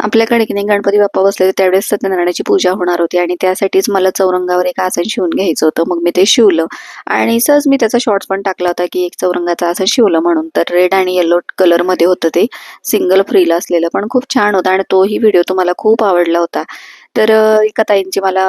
आपल्याकडे की नाही गणपती बाप्पा बसले होते त्यावेळेस सत्यनारायणाची पूजा होणार होती आणि त्यासाठीच मला चौरंगावर एक आसन शिवून घ्यायचं होतं. मग मी ते शिवलं. आणि सहज मी त्याचा शॉर्ट्स पण टाकला होता की एक चौरंगाचं आसन शिवलं म्हणून. तर रेड आणि येलो कलरमध्ये होतं ते. सिंगल फ्रीला असलेलं पण खूप छान होता आणि तोही व्हिडिओ तुम्हाला खूप आवडला होता. तर एका ताईंची मला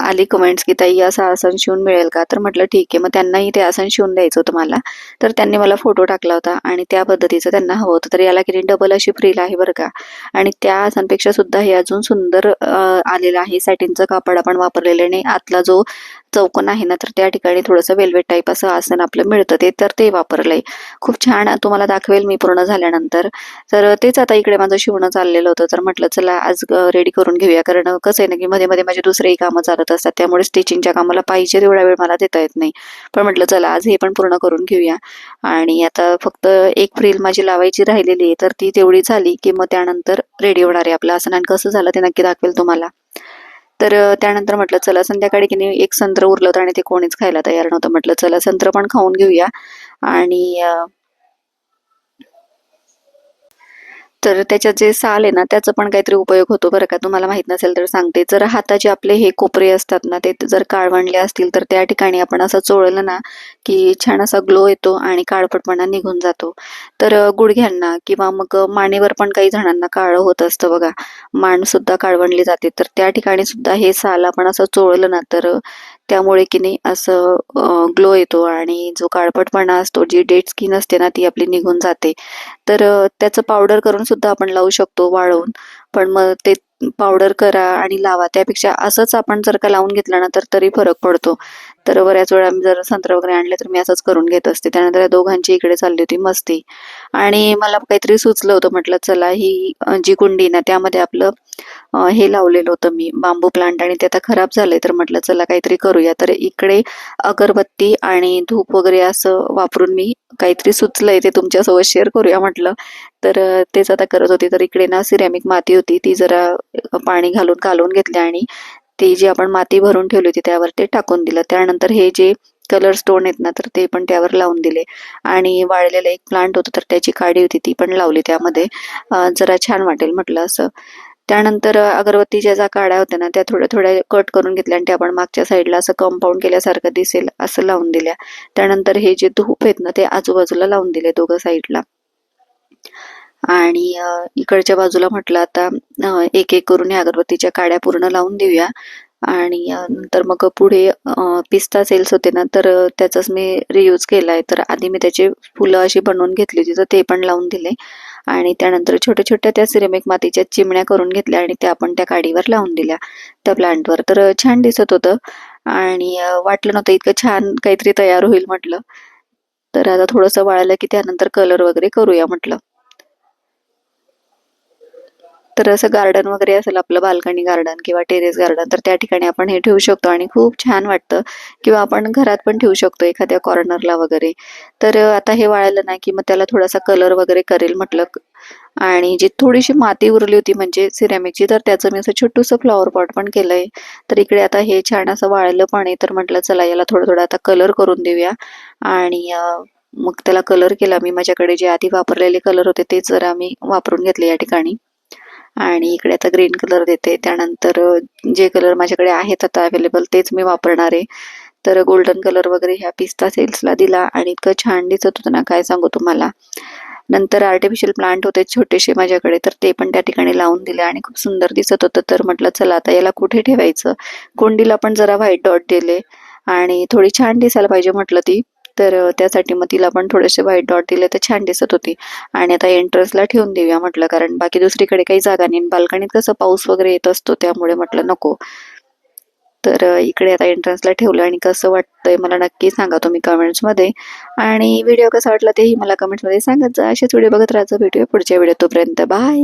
आली कमेंट्स की ताई असं आसन शिवून मिळेल का? तर म्हटलं ठीक आहे. मग त्यांनाही ते आसन शिवून द्यायचं होतं मला. तर त्यांनी मला फोटो टाकला होता आणि त्या पद्धतीचं त्यांना हवं होतं. तर याला किती डबल अशी फ्रील आहे बरं का. आणि त्या आसनपेक्षा सुद्धा हे अजून सुंदर आलेलं आहे. सॅटिनचं कापड आपण वापरलेलं आणि आतला जो चौकोन आहे ना तर त्या ठिकाणी थोडंसं वेल्वेट टाईप असं आसन आपलं मिळतं ते तर ते वापरलंय. खूप छान तुम्हाला दाखवेल मी पूर्ण झाल्यानंतर. तर तेच आता इकडे माझं शिवणं चाललेलं होतं तर म्हटलं चला आज रेडी करून घेऊया. कारण कसं आहे ना की मध्ये मध्ये माझे दुसरेही कामं चालत असतात त्यामुळे स्टिचिंगच्या कामाला पाहिजे तेवढा वेळ मला देता येत नाही. पण म्हटलं चला आज हे पण पूर्ण करून घेऊया. आणि आता फक्त एक फ्रील माझी लावायची राहिलेली आहे तर ती तेवढी झाली की मग त्यानंतर रेडी होणार आहे आपलं आसन. आणि कसं झालं ते नक्की दाखवेल तुम्हाला. तर त्यानंतर म्हटलं चला संध्याकाळी की नाही एक संत्र उरलं होतं आणि ते कोणीच खायला तयार नव्हतं. म्हटलं चला संत्र पण खाऊन घेऊया. आणि तर त्याच्यात जे साल आहे ना त्याचा पण काहीतरी उपयोग होतो बरं का? तुम्हाला माहीत नसेल तर सांगते. जर हाताचे आपले हे कोपरे असतात ना ते जर काळवणले असतील तर त्या ठिकाणी आपण असं चोळलं ना की छान असा ग्लो येतो आणि काळपटपणा निघून जातो. तर गुडघ्यांना किंवा मग मानेवर पण काही जणांना काळं होत असतं बघा. मान सुद्धा काळवणली जाते. तर त्या ठिकाणी सुद्धा हे साल आपण असं चोळलं ना तर त्यामुळे की नाही असं ग्लो येतो आणि जो काळपटपणा असतो जी डेड स्किन असते ना ती आपली निघून जाते. तर त्याचं पावडर करून सुद्धा आपण लावू शकतो वाळवून. पण मग ते पावडर करा आणि लावा. त्यापेक्षा असंच आपण जर का लावून घेतलं ना तर तरी फरक पडतो. तर बऱ्याच वेळा जर संत्र वगैरे आणले तर मी असंच करून घेत असते. त्यानंतर या दोघांची इकडे चालली होती मस्ती. आणि मला काहीतरी सुचलं होतं म्हटलं चला ही जी कुंडी ना त्यामध्ये आपलं हे लावलेलं होतं मी बांबू प्लांट आणि ते आता खराब झालंय तर म्हटलं चला काहीतरी करूया. तर इकडे अगरबत्ती आणि धूप वगैरे असं वापरून मी काहीतरी सुचलंय ते तुमच्यासोबत शेअर करूया म्हटलं. तर तेच आता करत होती. तर इकडे ना सिरॅमिक माती होती ती जरा पाणी घालून कालवून घेतली आणि ती जी आपण माती भरून ठेवली होती त्यावर ते टाकून दिलं. त्यानंतर हे जे कलर स्टोन आहेत ना तर ते पण त्यावर लावून दिले. आणि वाळलेलं एक प्लांट होतं तर त्याची काडी होती ती पण लावली त्यामध्ये. जरा छान वाटेल म्हटलं असं. त्यानंतर अगरबत्तीच्या ज्या काड्या होत्या ना त्या थोड्या थोड्या कट करून घेतल्या आणि त्या आपण मागच्या साईडला असं कंपाऊंड केल्यासारखं दिसेल असं लावून दिल्या. त्यानंतर हे जे धूप आहेत ना ते आजूबाजूला लावून दिले दोघं साईडला आणि इकडच्या बाजूला म्हटलं आता एक एक करून या अगरबत्तीच्या काड्या पूर्ण लावून देऊया. आणि नंतर मग पुढे पिस्ता सेल्स होते ना तर त्याचाच मी रियूज केला आहे तर आधी मी त्याचे फुलं अशी बनवून घेतली होती तर ते पण लावून दिले. आणि त्यानंतर छोट्या छोट्या त्या सिरेमिक मातीच्या चिमण्या करून घेतल्या आणि त्या आपण त्या काडीवर लावून दिल्या. त्या प्लांटवर. तर छान दिसत होतं. आणि वाटलं नव्हतं इतकं छान काहीतरी तयार होईल म्हटलं. तर आता थोडंसं वाळलं की त्यानंतर कलर वगैरे करूया म्हटलं. तर असं गार्डन वगैरे असेल आपलं बाल्कनी गार्डन किंवा टेरेस गार्डन तर त्या ठिकाणी आपण हे ठेवू शकतो. आणि खूप छान वाटतं. किंवा आपण घरात पण ठेवू शकतो एखाद्या कॉर्नरला वगैरे. तर आता हे वाळलं ना की मग त्याला थोडासा कलर वगैरे करेल म्हटलं आणि जी थोडीशी माती उरली होती म्हणजे सिरॅमिकची तर त्याचं मी असं छोटूसं फ्लॉवर पॉट पण केलंय. तर इकडे आता हे छान असं वाळलं पण आहे. तर म्हटलं चला याला थोडं थोडं आता कलर करून देऊया. आणि मग त्याला कलर केला. मी माझ्याकडे जे आधी वापरलेले कलर होते तेच जरा मी वापरून घेतले या ठिकाणी. आणि इकडे आता ग्रीन कलर देते. त्यानंतर जे कलर माझ्याकडे आहेत आता अवेलेबल तेच मी वापरणार आहे. तर गोल्डन कलर वगैरे ह्या पिस्ता सेल्सला दिला आणि इतकं छान दिसत होतं ना काय सांगू तुम्हाला. नंतर आर्टिफिशियल प्लांट होते छोटेसे माझ्याकडे तर ते पण त्या ठिकाणी लावून दिले आणि खूप सुंदर दिसत होतं. तर म्हटलं चला आता याला कुठे ठेवायचं? कोंडीला पण जरा व्हाईट डॉट दिले आणि थोडी छान दिसायला पाहिजे म्हटलं ती. तर त्यासाठी मग तिला पण थोडेसे व्हाईट डॉट दिले तर छान दिसत होती. आणि आता एंट्रन्सला ठेवून देऊया म्हटलं कारण बाकी दुसरीकडे काही जागा नाही. बाल्कनीत कसं पाऊस वगैरे येत असतो त्यामुळे म्हटलं नको. तर इकडे आता एंट्रन्सला ठेवलं आणि कसं वाटतंय मला नक्की सांगा तुम्ही कमेंट्समध्ये आणि व्हिडिओ कसा वाटला तेही मला कमेंट्समध्ये सांगत जा. असेच व्हिडिओ बघत राहायचं भेटूया पुढच्या व्हिडिओ तोपर्यंत. बाय